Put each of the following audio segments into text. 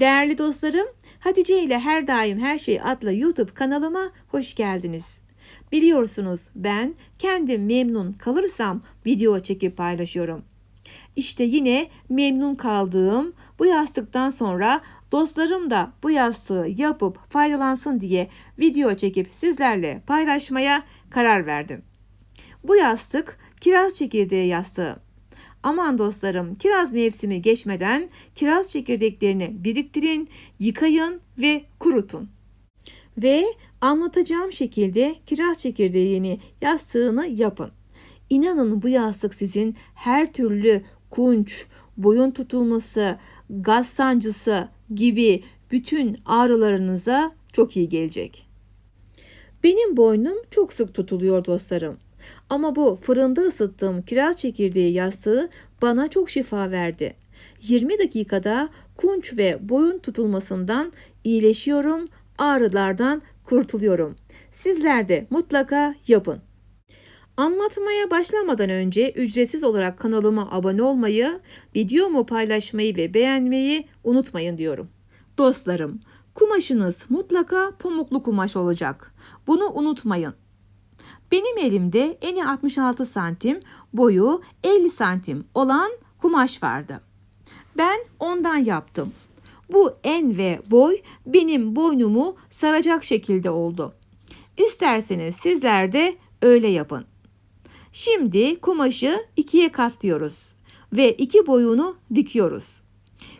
Değerli dostlarım, Hatice ile Her Daim Her Şey adlı YouTube kanalıma hoş geldiniz. Biliyorsunuz ben kendim memnun kalırsam video çekip paylaşıyorum. İşte yine memnun kaldığım bu yastıktan sonra dostlarım da bu yastığı yapıp faydalansın diye video çekip sizlerle paylaşmaya karar verdim. Bu yastık kiraz çekirdeği yastığı. Aman dostlarım kiraz mevsimi geçmeden kiraz çekirdeklerini biriktirin, yıkayın ve kurutun. Ve anlatacağım şekilde kiraz çekirdeğini yastığını yapın. İnanın bu yastık sizin her türlü kunç, boyun tutulması, gaz sancısı gibi bütün ağrılarınıza çok iyi gelecek. Benim boynum çok sık tutuluyor dostlarım. Ama bu fırında ısıttığım kiraz çekirdeği yastığı bana çok şifa verdi. 20 dakikada kunç ve boyun tutulmasından iyileşiyorum, ağrılardan kurtuluyorum. Sizler de mutlaka yapın. Anlatmaya başlamadan önce ücretsiz olarak kanalıma abone olmayı, videomu paylaşmayı ve beğenmeyi unutmayın diyorum. Dostlarım, kumaşınız mutlaka pamuklu kumaş olacak. Bunu unutmayın. Benim elimde eni 66 santim, boyu 50 santim olan kumaş vardı. Ben ondan yaptım. Bu en ve boy benim boynumu saracak şekilde oldu. İsterseniz sizler de öyle yapın. Şimdi kumaşı ikiye katlıyoruz ve iki boyunu dikiyoruz.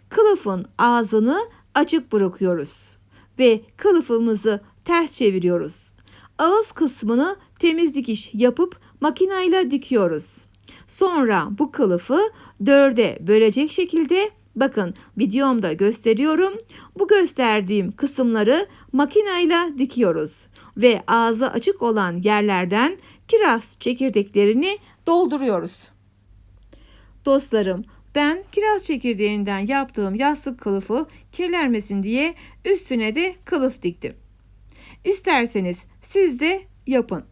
Kılıfın ağzını açık bırakıyoruz ve kılıfımızı ters çeviriyoruz. Ağız kısmını temiz dikiş yapıp makinayla dikiyoruz. Sonra bu kılıfı dörde bölecek şekilde bakın videomda gösteriyorum. Bu gösterdiğim kısımları makinayla dikiyoruz ve ağzı açık olan yerlerden kiraz çekirdeklerini dolduruyoruz. Dostlarım ben kiraz çekirdeğinden yaptığım yastık kılıfı kirlenmesin diye üstüne de kılıf diktim. İsterseniz siz de yapın.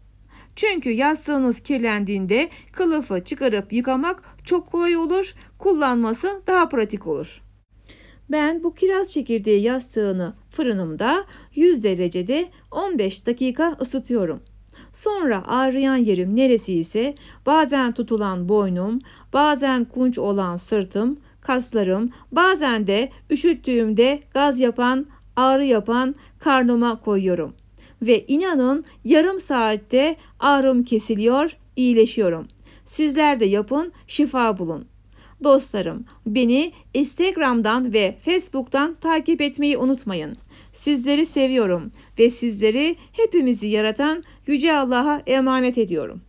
Çünkü yastığınız kirlendiğinde kılıfı çıkarıp yıkamak çok kolay olur, kullanması daha pratik olur. Ben bu kiraz çekirdeği yastığını fırınımda 100 derecede 15 dakika ısıtıyorum. Sonra ağrıyan yerim neresi ise bazen tutulan boynum, bazen kunç olan sırtım, kaslarım, bazen de üşüttüğümde gaz yapan, ağrı yapan karnıma koyuyorum. Ve inanın yarım saatte ağrım kesiliyor, iyileşiyorum. Sizler de yapın, şifa bulun. Dostlarım, beni Instagram'dan ve Facebook'tan takip etmeyi unutmayın. Sizleri seviyorum ve sizleri hepimizi yaratan Yüce Allah'a emanet ediyorum.